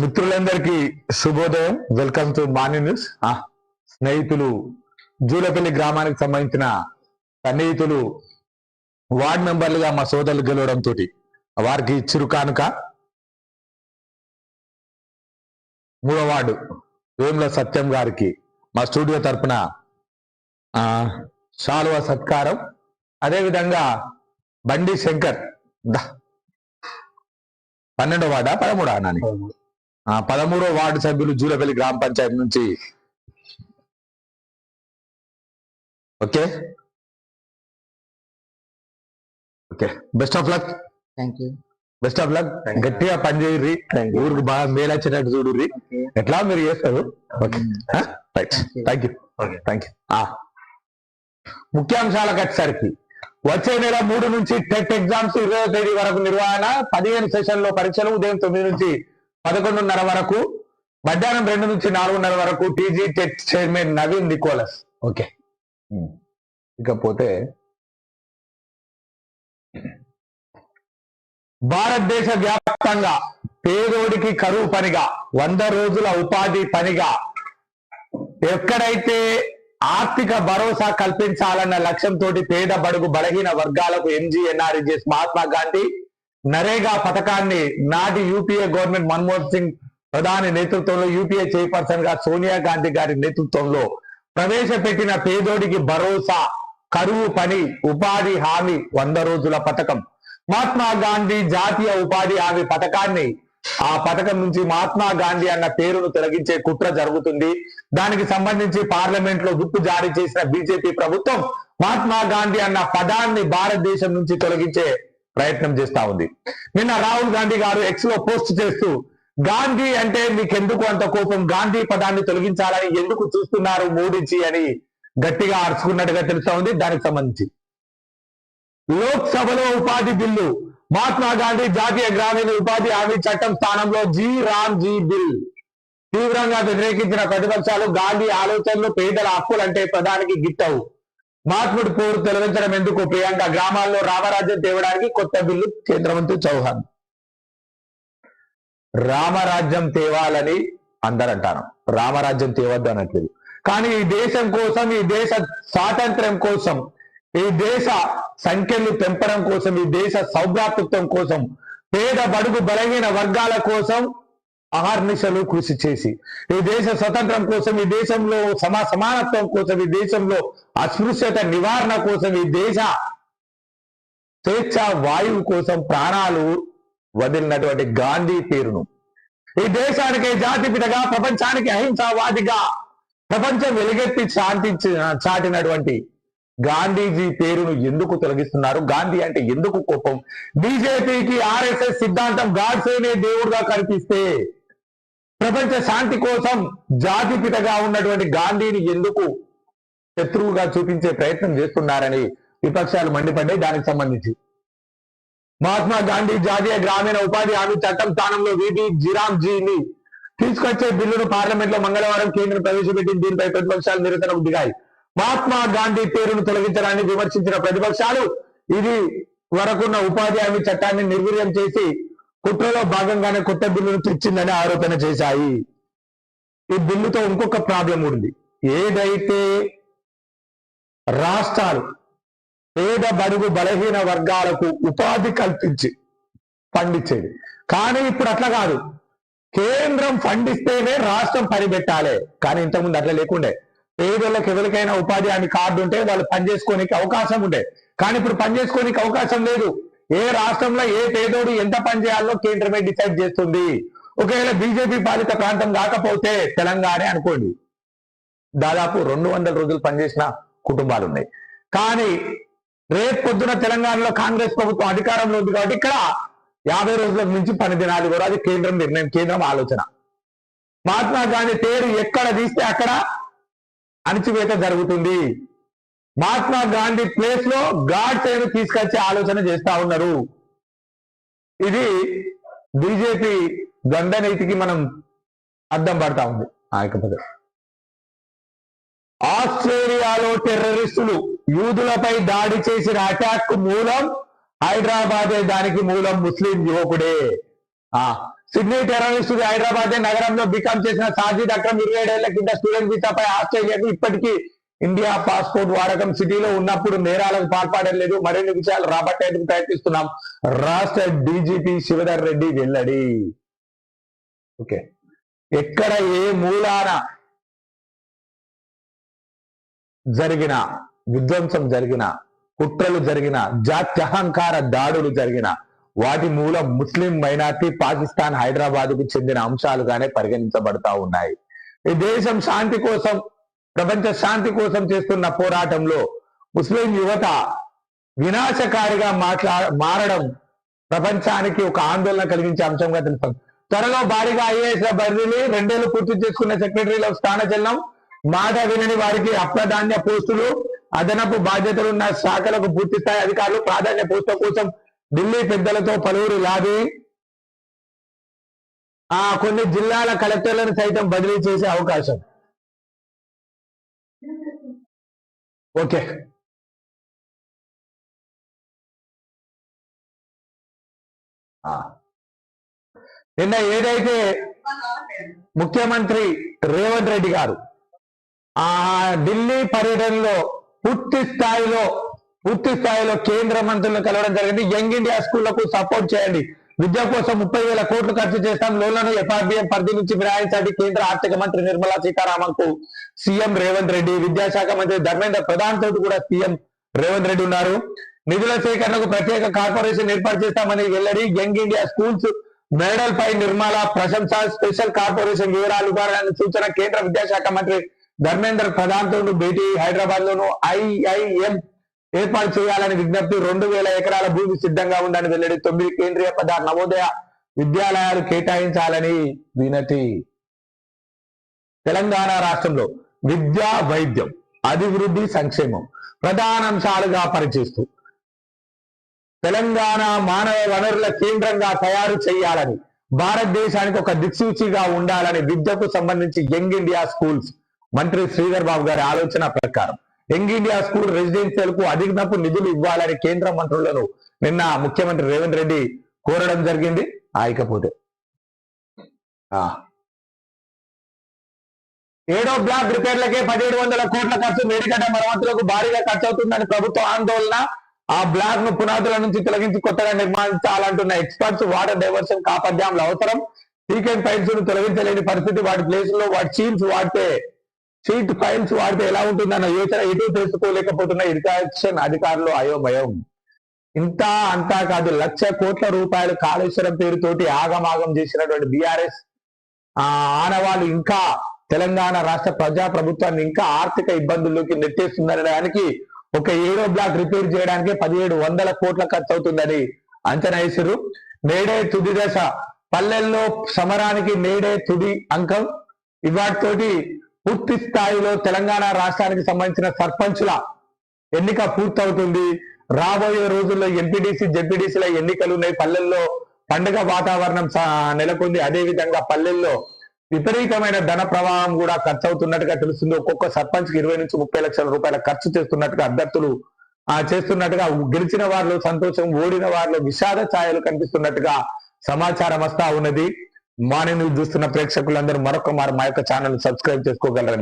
మిత్రులందరికీ శుభోదయం. Welcome to morning news స్నేహితులు జూలపల్లి గ్రామానికి సంబంధించిన సన్నిహితులు వార్డ్ మెంబర్లుగా మా సోదరులు గెలవడంతో వారికి ఇచ్చిరు కానుక. మూడో వార్డు వేముల సత్యం గారికి మా స్టూడియో తరపున ఆ శాలువ సత్కారం. అదేవిధంగా బండి శంకర్ పన్నెండో వార్డా? పదమూడా నాని? ఆ పదమూడో వార్డు సభ్యులు జూలపల్లి గ్రామ పంచాయతీ నుంచి. Okay? Okay. Best of luck. Thank you best of luck. గట్టిగా పనిచేయర్రి ఊరికి బాగా మేలొచ్చినట్టు చూడుర్రి. ఓకే ఎట్లా మీరు చేస్తారు? Okay. Right thank you thank you ముఖ్యాంశాలకు వచ్చేసరికి వచ్చే నెల మూడు నుంచి టెట్ ఎగ్జామ్స్ ఇరవై తేదీ వరకు నిర్వహణ పదిహేను సెషన్లో పరీక్షలు ఉదయం తొమ్మిది నుంచి పదకొండున్నర వరకు మధ్యాహ్నం రెండు నుంచి నాలుగున్నర వరకు TG TET chairman Naveen Nicholas. Okay. ఇకపోతే భారతదేశ వ్యాప్తంగా పేదోడికి కరువు పనిగా వంద రోజుల ఉపాధి పనిగా ఎక్కడైతే ఆర్థిక భరోసా కల్పించాలన్న లక్ష్యంతో పేద బడుగు బలహీన వర్గాలకు ఎంజీఎన్ఆర్జీఎస్ మహాత్మా గాంధీ నరేగా పథకాన్ని నాటి యూపీఏ గవర్నమెంట్ మన్మోహన్ సింగ్ ప్రధాని నేతృత్వంలో యూపీఏ చైర్పర్సన్గా సోనియా గాంధీ గారి నేతృత్వంలో ప్రవేశపెట్టిన పేదోడికి భరోసా కరువు పని ఉపాధి హామీ వంద రోజుల పథకం. మహాత్మా గాంధీ జాతీయ ఉపాధి హామీ పథకాన్ని ఆ పథకం నుంచి మహాత్మా గాంధీ అన్న పేరును తొలగించే కుట్ర జరుగుతుంది. దానికి సంబంధించి పార్లమెంట్లో గుర్తు జారీ చేసిన బీజేపీ ప్రభుత్వం మహాత్మా గాంధీ అన్న పదాన్ని భారతదేశం నుంచి తొలగించే ప్రయత్నం చేస్తా ఉంది. నిన్న రాహుల్ గాంధీ గారు ఎక్స్లో పోస్ట్ చేస్తూ గాంధీ అంటే మీకెందుకు అంత కోపం? గాంధీ పదాన్ని తొలగించాలని ఎందుకు చూస్తున్నారు మోడీజీ అని గట్టిగా అరుచుకున్నట్టుగా తెలుస్తా ఉంది. దానికి సంబంధించి. లోక్సభలో ఉపాధి బిల్లు మహాత్మా గాంధీ జాతీయ గ్రామీణ ఉపాధి హామీ చట్టం స్థానంలో జీ రామ్ జీ బిల్. తీవ్రంగా వ్యతిరేకించిన ప్రతిపక్షాలు గాంధీ ఆలోచనలు పేదల హక్కులంటే ప్రధానికి గిట్టవు. మహాత్ముడి పోరు తొలగించడం ఎందుకు? ప్రియాంక గ్రామాల్లో రామరాజ్యం తేవడానికి కొత్త బిల్లు కేంద్ర మంత్రి చౌహాన్. రామరాజ్యం తేవాలని అందరు రామరాజ్యం తేవద్దు అనట్లేదు కానీ ఈ దేశం కోసం ఈ దేశ స్వాతంత్ర్యం కోసం ఈ దేశ సంఖ్యలు పెంపడం కోసం ఈ దేశ సౌభ్రాతృత్వం కోసం పేద బడుగు బలహీన వర్గాల కోసం ఆహర్నిశలు కృషి చేసి ఈ దేశ స్వతంత్రం కోసం ఈ దేశంలో సమా సమానత్వం కోసం ఈ దేశంలో అస్పృశ్యత నివారణ కోసం ఈ దేశ స్వేచ్ఛ వాయువు కోసం ప్రాణాలు వదిలినటువంటి గాంధీ పేరును. ఈ దేశానికి జాతిపితగా ప్రపంచానికి అహింసావాదిగా ప్రపంచం వెలుగెత్తి శాంతించి చాటినటువంటి గాంధీజీ పేరును ఎందుకు తొలగిస్తున్నారు? గాంధీ అంటే ఎందుకు కోపం? బీజేపీకి ఆర్ఎస్ఎస్ సిద్ధాంతం గాడ్సేనే దేవుడుగా కనిపిస్తే ప్రపంచ శాంతి కోసం జాతిపితగా ఉన్నటువంటి గాంధీని ఎందుకు శత్రువుగా చూపించే ప్రయత్నం చేస్తున్నారని విపక్షాలు మండిపడ్డాయి. దానికి సంబంధించి మహాత్మా గాంధీ జాతీయ గ్రామీణ ఉపాధి హామీ చట్టం స్థానంలో విబి జిరామ్ జీని తీసుకొచ్చే బిల్లును పార్లమెంట్లో మంగళవారం కేంద్రం ప్రవేశపెట్టింది. దీనిపై ప్రతిపక్షాలు నిరసనకు దిగాయి. మహాత్మా గాంధీ పేరును తొలగించడాన్ని విమర్శించిన ప్రతిపక్షాలు ఇది వరకున్న ఉపాధి హామీ చట్టాన్ని నిర్వీర్యం చేసి కుట్రలో భాగంగానే కొత్త బిల్లును తెచ్చిందని ఆరోపణ చేశాయి. ఈ బిల్లుతో ఇంకొక ప్రాబ్లం ఉంది. ఏదైతే రాష్ట్రాలు పేద బడుగు బలహీన వర్గాలకు ఉపాధి కల్పించి పండించేది. కానీ ఇప్పుడు అట్లా కాదు. కేంద్రం ఫండిస్తేనే రాష్ట్రం పనిపెట్టాలి కానీ ఇంతకుముందు అట్లా లేకుండే. పేదలకు ఎవరికైనా ఉపాధి హామీ కార్డు ఉంటే వాళ్ళు పనిచేసుకోనికి అవకాశం ఉండే. కానీ ఇప్పుడు పనిచేసుకోనికి అవకాశం లేదు. ఏ రాష్ట్రంలో ఏ పేదోడు ఎంత పని చేయాలో కేంద్రమే డిసైడ్ చేస్తుంది. ఒకవేళ బీజేపీ పాలిత ప్రాంతం కాకపోతే తెలంగాణ అనుకోండి. దాదాపు రెండు వందల రోజులు పనిచేసిన కుటుంబాలు ఉన్నాయి. కానీ రేపు పొద్దున తెలంగాణలో కాంగ్రెస్ ప్రభుత్వం అధికారంలో ఉంది కాబట్టి ఇక్కడ యాభై రోజులకు మించి పని దినాలు కూడా అది కేంద్రం నిర్ణయం కేంద్రం ఆలోచన. మహాత్మా గాంధీ పేరు ఎక్కడ తీస్తే అక్కడ అణచివేత జరుగుతుంది. మహాత్మా గాంధీ ప్లేస్లో గాడ్ పేరు తీసుకొచ్చే ఆలోచన చేస్తా ఉన్నారు. ఇది బీజేపీ ద్వంద్వనీతికి మనం అర్థం పడతా ఉంది ఆయకపోతే ఆస్ట్రేలియాలో టెర్రరిస్టులు యూదులపై దాడి చేసిన అటాక్ మూలం హైదరాబాదే దానికి మూలం ముస్లిం యువకుడే. ఆ సిడ్నీ టెర్రరిస్టు హైదరాబాద్ నగరంలో బీకామ్ చేసిన సాజిద్ అక్రమ్ ఇరవై ఏడేళ్ళ కింద స్టూడెంట్ వీసాపై ఆస్ట్రేలియాకు ఇప్పటికీ ఇండియా పాస్పోర్ట్ వాడకం సిటీలో ఉన్నప్పుడు నేరాలకు పాల్పడలేదు. మరిన్ని విషయాలు రాబట్టేందుకు ప్రయత్నిస్తున్నాం. రాష్ట్ర డీజీపీ శివధర్ రెడ్డి వెల్లడి. ఓకే. ఎక్కడ ఏ మూలాన జరిగిన విధ్వంసం జరిగిన కుట్రలు జరిగిన జాత్యహంకార దాడులు జరిగిన వాటి మూల ముస్లిం మైనార్టీ పాకిస్తాన్ హైదరాబాద్కు చెందిన అంశాలుగానే పరిగణించబడతా ఉన్నాయి. ఈ దేశం శాంతి కోసం ప్రపంచ శాంతి కోసం చేస్తున్న పోరాటంలో ముస్లిం యువత వినాశకారిగా మాట్లా మారడం ప్రపంచానికి ఒక ఆందోళన కలిగించే అంశంగా తెలుస్తుంది. త్వరలో భారీగా ఐఏఎస్ బదిలీ రెండేళ్ళు పూర్తి చేసుకున్న సెక్రటరీలో స్థానచలనం మాట వినని వారికి అప్రధాన్య పోస్టులు అదనపు బాధ్యతలు ఉన్న శాఖలకు పూర్తి స్థాయి అధికారులు ప్రాధాన్య పోస్టుల కోసం ఢిల్లీ పెద్దలతో పలువురు లాబీ ఆ కొన్ని జిల్లాల కలెక్టర్లను సైతం బదిలీ చేసే అవకాశం ఓకే ఆ. నిన్న ఏదైతే ముఖ్యమంత్రి రేవంత్ రెడ్డి గారు ఆ ఢిల్లీ పర్యటనలో పూర్తి స్థాయిలో పూర్తి స్థాయిలో కేంద్ర మంత్రులను కలవడం జరిగింది. యంగ్ ఇండియా స్కూళ్ళకు సపోర్ట్ చేయండి. విద్య కోసం ముప్పై వేల కోట్లు ఖర్చు చేస్తాం. లోన్లను ఎఫ్ఆర్బిఎం పరిధి నుంచి మినహాయించండి. కేంద్ర ఆర్థిక మంత్రి నిర్మలా సీతారామన్కు సీఎం రేవంత్ రెడ్డి విద్యాశాఖ మంత్రి ధర్మేంద్ర ప్రధాన్ తోటి కూడా సీఎం రేవంత్ రెడ్డి ఉన్నారు. నిధుల సేకరణకు ప్రత్యేక కార్పొరేషన్ ఏర్పాటు చేస్తామని వెల్లడి. యంగ్ ఇండియా స్కూల్స్ మెడల్ పై నిర్మల ప్రశంస. స్పెషల్ కార్పొరేషన్ వివరాలు ఇవ్వాలని సూచన కేంద్ర విద్యాశాఖ మంత్రి ధర్మేంద్ర ప్రధాన్ తోడు భేటీ హైదరాబాద్ లోను ఐఐఎం ఏర్పాటు చేయాలని విజ్ఞప్తి రెండు వేల ఎకరాల భూమి సిద్ధంగా ఉందని వెల్లడి తొమ్మిది కేంద్రీయ పదార్ నవోదయ విద్యాలయాలు కేటాయించాలని వినతి. తెలంగాణ రాష్ట్రంలో విద్యా వైద్యం అభివృద్ధి సంక్షేమం ప్రధాన అంశాలుగా పనిచేస్తూ తెలంగాణ మానవ వనరుల కేంద్రంగా తయారు చేయాలని భారతదేశానికి ఒక దిక్సూచిగా ఉండాలని విద్యకు సంబంధించి యంగ్ ఇండియా స్కూల్స్ మంత్రి శ్రీధర్ బాబు గారి ఆలోచన ప్రకారం యంగ్ ఇండియా స్కూల్ రెసిడెన్షియల్కు నిధులు ఇవ్వాలని కేంద్ర మంత్రులను నిన్న ముఖ్యమంత్రి రేవంత్ రెడ్డి కోరడం జరిగింది. ఆయకపోతే ఆ. ఏడో బ్లాక్ రిపేర్లకే పదిహేడు వందల కోట్ల ఖర్చు మేడిగడ్డ మరమ్మతులకు భారీగా ఖర్చు అవుతుందని ప్రభుత్వ ఆందోళన. ఆ బ్లాక్ను పునాదుల నుంచి తొలగించి కొత్తగా నిర్మించాలంటున్న ఎక్స్పర్ట్స్ వాటర్ డైవర్షన్ కాపర్ డ్యాంల అవసరం. సీకెండ్ ఫైల్స్ను తొలగించలేని పరిస్థితి వాటి ప్లేస్లో వాటి చీల్స్ వాడితే సీట్ ఫైల్స్ వాడితే ఎలా ఉంటుందన్న యోచన ఎటు తెలుసుకోలేకపోతున్న ఇరిగేషన్ అధికారులు అయోమయం. ఇంత అంతా కాదు లక్ష కోట్ల రూపాయలు కాళేశ్వరం పేరుతోటి ఆగమాగం చేసినటువంటి బీఆర్ఎస్ ఆ ఆనవాళ్ళు ఇంకా తెలంగాణ రాష్ట్ర ప్రజా ప్రభుత్వాన్ని ఇంకా ఆర్థిక ఇబ్బందుల్లోకి నెట్టేస్తుందనడానికి ఒక ఏడో బ్లాక్ రిపేర్ చేయడానికి పదిహేడు వందల కోట్ల ఖర్చు అవుతుందని అంచనా వేసారు నేడే తుది దశ. పల్లెల్లో సమరానికి నేడే తుది అంకం. ఇవాటితోటి పూర్తి స్థాయిలో తెలంగాణ రాష్ట్రానికి సంబంధించిన సర్పంచుల ఎన్నిక పూర్తవుతుంది. రాబోయే రోజుల్లో ఎంపీడీసీ జెడ్పీడీసీల ఎన్నికలు ఉన్నాయి. పల్లెల్లో పండుగ వాతావరణం నెలకొంది. అదే విధంగా పల్లెల్లో విపరీతమైన ధన ప్రవాహం కూడా ఖర్చు అవుతున్నట్టుగా తెలుస్తుంది. ఒక్కొక్క సర్పంచ్కి ఇరవై నుంచి ముప్పై లక్షల రూపాయల ఖర్చు చేస్తున్నట్టుగా అభ్యర్థులు ఆ చేస్తున్నట్టుగా గెలిచిన వారిలో సంతోషం ఓడిన వారిలో విషాద ఛాయలు కనిపిస్తున్నట్టుగా సమాచారం వస్తా ఉన్నది. మార్నింగ్ చూస్తున్న ప్రేక్షకులందరూ మరొక మారు మా యొక్క ఛానల్ సబ్స్క్రైబ్ చేసుకోగలరని